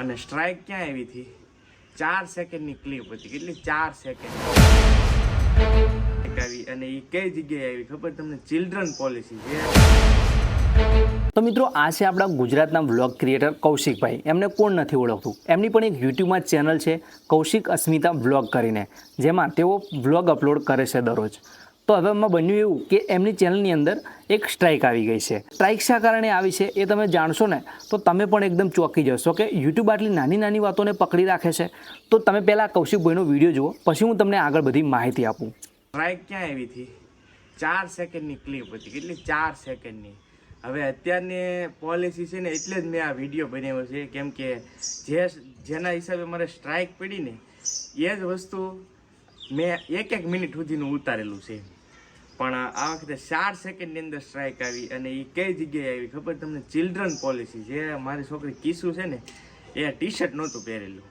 અને સ્ટ્રાઇક ક્યાં આવી હતી? ચાર સેકન્ડની ક્લિપ હતી. કેટલી? ચાર સેકન્ડ આવી અને એ કઈ જગ્યાએ આવી? ખબર તમને? ચિલ્ડ્રન પોલિસી છે. તો મિત્રો, આ છે આપણા ગુજરાતના વ્લોગ ક્રિએટર કૌશિકભાઈ. એમને કોણ નથી ઓળખતું? એમની પણ એક યુટ્યુબમાં ચેનલ છે કૌશિક અસ્મિતા વ્લોગ કરીને, જેમાં તેઓ વ્લોગ અપલોડ કરે છે દરરોજ. તો હવે એમાં બન્યું એવું કે એમની ચેનલની અંદર એક સ્ટ્રાઇક આવી ગઈ છે. સ્ટ્રાઇક શા કારણે આવી છે એ તમે જાણશો ને, તો તમે પણ એકદમ ચોંકી જશો કે યુટ્યુબ આટલી નાની નાની વાતોને પકડી રાખે છે. તો તમે પહેલાં કૌશિકભાઈનો વીડિયો જુઓ, પછી હું તમને આગળ બધી માહિતી આપું. સ્ટ્રાઇક ક્યાં આવી હતી? ચાર સેકન્ડની ક્લિપ હતી. કેટલી? ચાર સેકન્ડની. હવે અત્યારની પોલિસી છે ને એટલે જ મેં આ વીડિયો બનાવ્યો છે. કેમ કે જે જેના હિસાબે મારે સ્ટ્રાઇક પડી ને, એ જ વસ્તુ મેં એક એક મિનિટ સુધીનું ઉતારેલું છે. પણ આ વખતે ચાર સેકન્ડની અંદર સ્ટ્રાઇક આવી અને એ કઈ જગ્યાએ આવી ખબર? તમને ચિલ્ડ્રન પોલિસી જે મારી છોકરી કિસુ છે ને, એ ટી શર્ટ નહોતું પહેરેલું.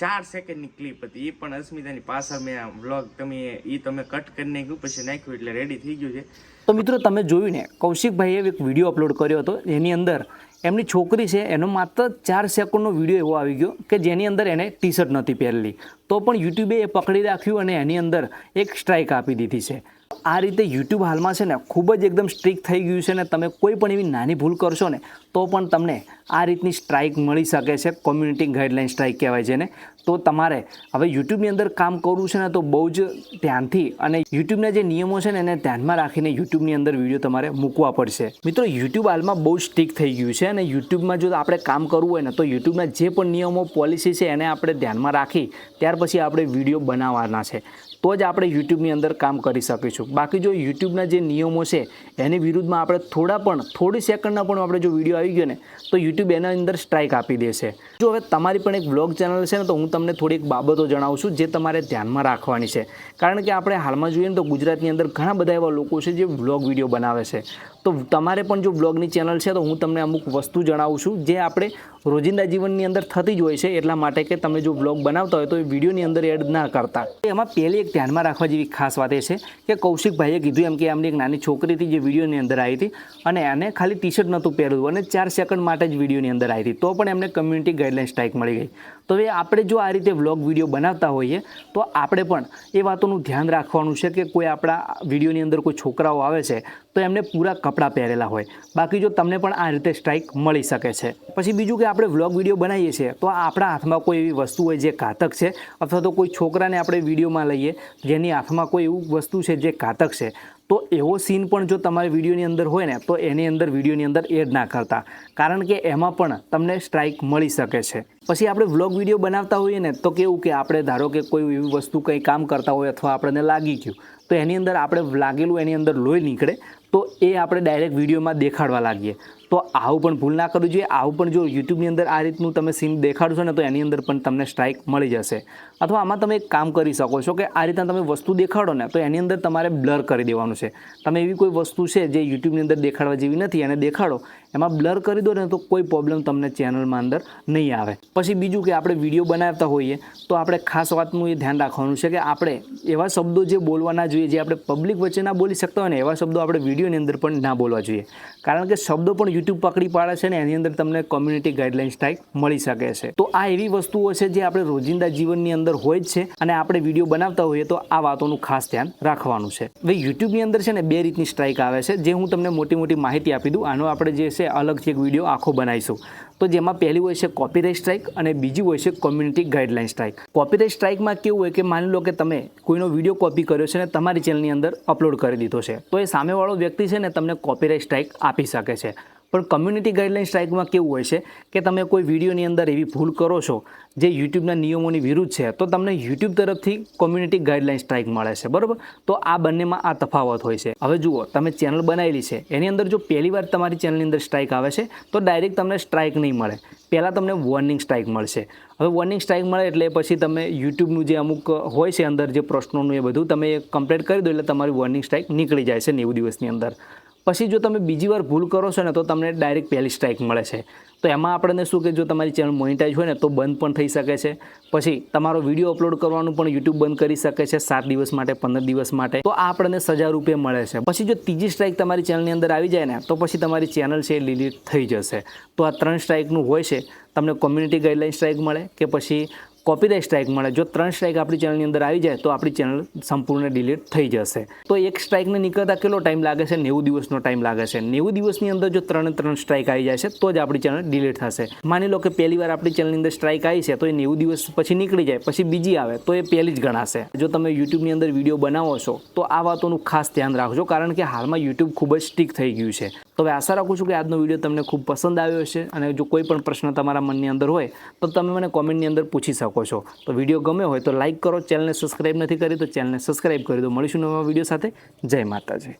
ચાર સેકન્ડની ક્લિપ હતી. એ પણ અસ્મિતાની પાછળ મેં આ વ્લોગ તમે એ તમે કટ કરી નાખ્યું, પછી નાખ્યું એટલે રેડી થઈ ગયું છે. તો મિત્રો તમે જોયું ને, કૌશિકભાઈએ એક વીડિયો અપલોડ કર્યો હતો એની અંદર એમની છોકરી છે, એનો માત્ર ચાર સેકન્ડનો વીડિયો એવો આવી ગયો કે જેની અંદર એને ટી શર્ટ નહોતી પહેરેલી. તો પણ યુટ્યુબે એ પકડી રાખ્યું અને એની અંદર એક સ્ટ્રાઇક આપી દીધી છે. આ રીતે યુટ્યુબ હાલમાં છે ને ખૂબ જ એકદમ સ્ટ્રિક થઈ ગયું છે ને તમે કોઈ પણ એવી નાની ભૂલ કરશો ને, તો પણ તમને આ રીતની સ્ટ્રાઇક મળી શકે છે. કોમ્યુનિટી ગાઈડલાઇન સ્ટ્રાઇક કહેવાય છે ને તો તમારે હવે યુટ્યુબની અંદર કામ કરવું છે ને તો બહુ જ ધ્યાનથી અને યુટ્યુબના જે નિયમો છે ને એને ધ્યાનમાં રાખીને યુટ્યુબની અંદર વીડિયો તમારે મૂકવા પડશે. મિત્રો યુટ્યુબ હાલમાં બહુ સ્ટ્રિક થઈ ગયું છે અને યુટ્યુબમાં જો આપણે કામ કરવું હોય ને, તો યુટ્યુબના જે પણ નિયમો પોલિસી છે એને આપણે ધ્યાનમાં રાખી ત્યાર પછી આપણે વીડિયો બનાવવાના છે. તો જ આપણે યુટ્યુબની અંદર કામ કરી શકીશું. બાકી જો યુટ્યુબના જે નિયમો છે, એની વિરુદ્ધમાં આપણે થોડા પણ, થોડી સેકન્ડના પણ આપણે જો વીડિયો આવી ગયો ને, તો યુટ્યુબ એના અંદર સ્ટ્રાઇક આપી દેશે. જો હવે તમારી પણ એક બ્લોગ ચેનલ છે ને, તો હું તમને થોડીક બાબતો જણાવું છું જે તમારે ધ્યાનમાં રાખવાની છે. કારણ કે આપણે હાલમાં જોઈએ ને, તો ગુજરાતની અંદર ઘણા બધા એવા લોકો છે જે વ્લોગ વીડિયો બનાવે છે. તો તમારે પણ જો બ્લોગની ચેનલ છે, તો હું તમને અમુક વસ્તુ જણાવું છું જે આપણે રોજિંદા જીવનની અંદર થતી જ હોય છે, એટલા માટે કે તમે જો બ્લોગ બનાવતા હોય તો એ વિડીયોની અંદર એડ ના કરતા. એમાં પહેલી એક ધ્યાનમાં રાખવા જેવી ખાસ વાત એ છે કે કૌશિકભાઈએ કીધું એમ કે એમની એક નાની છોકરી હતી જે વિડીયોની અંદર આવી હતી અને એને ખાલી ટી શર્ટ નહોતું પહેરવું અને ચાર સેકન્ડ માટે જ વિડીયોની અંદર આવી હતી. તો પણ એમને કમ્યુનિટી ગાઈડલાઇન સ્ટ્રાઇક મળી ગઈ. તો હવે આપણે જો આ રીતે વ્લોગ વીડિયો બનાવતા હોઈએ, તો આપણે પણ એ વાતોનું ધ્યાન રાખવાનું છે કે કોઈ આપણા વિડીયોની અંદર કોઈ છોકરાઓ આવે છે તો એમને પૂરા કપડાં પહેરેલા હોય. બાકી જો તમને પણ આ રીતે સ્ટ્રાઇક મળી શકે છે. પછી બીજું કે આપણે વ્લોગ વીડિયો બનાવીએ છીએ, તો આપણા હાથમાં કોઈ એવી વસ્તુ હોય જે ઘાતક છે, અથવા તો કોઈ છોકરાને આપણે વિડીયોમાં લઈએ, જેની હાથમાં કોઈ એવું વસ્તુ છે જે ઘાતક છે, તો એવો સીન પણ જો તમારી વિડીયોની અંદર હોય ને, તો એની અંદર વિડીયોની અંદર એડ ના કરતા. કારણ કે એમાં પણ તમને સ્ટ્રાઇક મળી શકે છે. પછી આપણે વ્લોગ વીડિયો બનાવતા હોઈએ ને, તો કેવું કે આપણે ધારો કે કોઈ એવી વસ્તુ કંઈ કામ કરતા હોય અથવા આપણને લાગી ગયું, તો એની અંદર આપણે લાગેલું એની અંદર લોહી નીકળે તો એ આપણે ડાયરેક્ટ વિડીયોમાં દેખાડવા લાગીએ. તો આવું પણ ભૂલ ના કરવું જોઈએ. આવું પણ જો યુટ્યુબની અંદર આ રીતનું તમે સીન દેખાડશો ને તો એની અંદર પણ તમને સ્ટ્રાઇક મળી જશે. અથવા આમાં તમે એક કામ કરી શકો છો કે આ રીતના તમે વસ્તુ દેખાડો ને તો એની અંદર તમારે બ્લર કરી દેવાનું છે. તમે એવી કોઈ વસ્તુ છે જે યુટ્યુબની અંદર દેખાડવા જેવી નથી, એને દેખાડો. એમાં બ્લર કરી દો ને તો કોઈ પ્રોબ્લેમ તમને ચેનલમાં અંદર નહીં આવે. પછી બીજું કે આપણે વીડિયો બનાવતા હોઈએ, તો આપણે ખાસ વાતનું એ ધ્યાન રાખવાનું છે કે આપણે એવા શબ્દો જે બોલવા ના જોઈએ, જે આપણે પબ્લિક વચ્ચે ના બોલી શકતા હોય ને, એવા શબ્દો આપણે વિડીયોની અંદર પણ ના બોલવા જોઈએ. કારણ કે શબ્દો પણ યુટ્યુબ પકડી પાડે છે ને, એની અંદર તમને કોમ્યુનિટી ગાઈડલાઇન્સ સ્ટ્રાઇક મળી શકે છે. તો આ એવી વસ્તુઓ છે જે આપણે રોજિંદા જીવનની અંદર હોય જ છે અને આપણે વીડિયો બનાવતા હોઈએ તો આ વાતોનું ખાસ ધ્યાન રાખવાનું છે. હવે યુટ્યુબની અંદર છે ને બે રીતની સ્ટ્રાઇક આવે છે, જે હું તમને મોટી મોટી માહિતી આપી દઉં. આનો આપણે જે છે અલગથી એક વીડિયો આખો બનાવીશું. તો જેમાં પહેલી હોય છે કોપીરાઇટ સ્ટ્રાઇક અને બીજી હોય છે કોમ્યુનિટી ગાઈડલાઇન સ્ટ્રાઇક કોપીરાઇટ સ્ટ્રાઇકમાં કેવું હોય કે માની લો કે તમે કોઈનો વીડિયો કોપી કર્યો છે ને તમારી ચેનલની અંદર અપલોડ કરી દીધો છે. તો એ સામેવાળો વ્યક્તિ છે ને તમને કોપીરાઇટ સ્ટ્રાઇક આપી શકે છે. પણ કમ્યુનિટી ગાઈડલાઇન સ્ટ્રાઇકમાં કેવું હોય છે કે તમે કોઈ વિડીયોની અંદર એવી ભૂલ કરો છો જે યુટ્યુબના નિયમોની વિરુદ્ધ છે, તો તમને યુટ્યુબ તરફથી કોમ્યુનિટી ગાઈડલાઇન સ્ટ્રાઇક મળે છે, બરાબર? તો આ બંનેમાં આ તફાવત હોય છે. હવે જુઓ, તમે ચેનલ બનાવેલી છે, એની અંદર જો પહેલી વાર તમારી ચેનલની અંદર સ્ટ્રાઇક આવે છે, તો ડાયરેક્ટ તમને સ્ટ્રાઇક નહીં મળે. પહેલાં તમને વોર્નિંગ સ્ટ્રાઇક મળશે. હવે વોર્નિંગ સ્ટ્રાઇક મળે એટલે પછી તમે યુટ્યુબનું જે અમુક હોય છે અંદર જે પ્રશ્નોનું એ બધું તમે કમ્પ્લીટ કરી દો એટલે તમારી વોર્નિંગ સ્ટ્રાઇક નીકળી જાય છે નેવું દિવસની અંદર. પછી જો તમે બીજી વાર ભૂલ કરો છો ને, તો તમને ડાયરેક્ટ પહેલી સ્ટ્રાઇક મળે છે. તો એમાં આપણને શું કે જો તમારી ચેનલ મોનિટાઇઝ હોય ને, તો બંધ પણ થઈ શકે છે. પછી તમારો વીડિયો અપલોડ કરવાનું પણ યુટ્યુબ બંધ કરી શકે છે સાત દિવસ માટે, પંદર દિવસ માટે. તો આ આપણને સજા રૂપે મળે છે. પછી જો ત્રીજી સ્ટ્રાઇક તમારી ચેનલની અંદર આવી જાય ને, તો પછી તમારી ચેનલ છે એ ડિલીટ થઈ જશે. તો આ ત્રણ સ્ટ્રાઇકનું હોય છે. તમને કોમ્યુનિટી ગાઈડલાઇન સ્ટ્રાઇક મળે કે પછી કોપીરાઇટ સ્ટ્રાઇક મળે. જો ત્રણ સ્ટ્રાઇક આપણી ચેનલની અંદર આવી જાય, તો આપણી ચેનલ સંપૂર્ણ ડિલીટ થઈ જશે. તો એક સ્ટ્રાઇકને નીકળતા કેટલો ટાઈમ લાગે છે? નેવું દિવસનો ટાઈમ લાગે છે. નેવું દિવસની અંદર જો ત્રણે ત્રણ સ્ટ્રાઇક આવી જાય છે, તો જ આપણી ચેનલ ડિલીટ થશે. માની લો કે પહેલી વાર આપણી ચેનલની અંદર સ્ટ્રાઇક આવી છે, તો એ નેવું દિવસ પછી નીકળી જાય, પછી બીજી આવે, તો એ પહેલી જ ગણાશે. જો તમે યુટ્યુબની અંદર વીડિયો બનાવો છો, તો આ વાતોનું ખાસ ધ્યાન રાખજો, કારણ કે હાલમાં યુટ્યુબ ખૂબ જ સ્ટીક થઈ ગયું છે. તો હવે આશા રાખું છું કે આજનો વીડિયો તમને ખૂબ પસંદ આવ્યો છે અને જો કોઈ પણ પ્રશ્ન તમારા મનની અંદર હોય, તો તમે મને કોમેન્ટની અંદર પૂછી શકો. છો. તો વીડિયો ગમ્યો હોય તો લાઇક કરો, ચેનલને સબસ્ક્રાઇબ નથી કરી તો ચેનલને સબસ્ક્રાઈબ કરી દો. મળીશું નવા વીડિયો સાથે. જય માતાજી.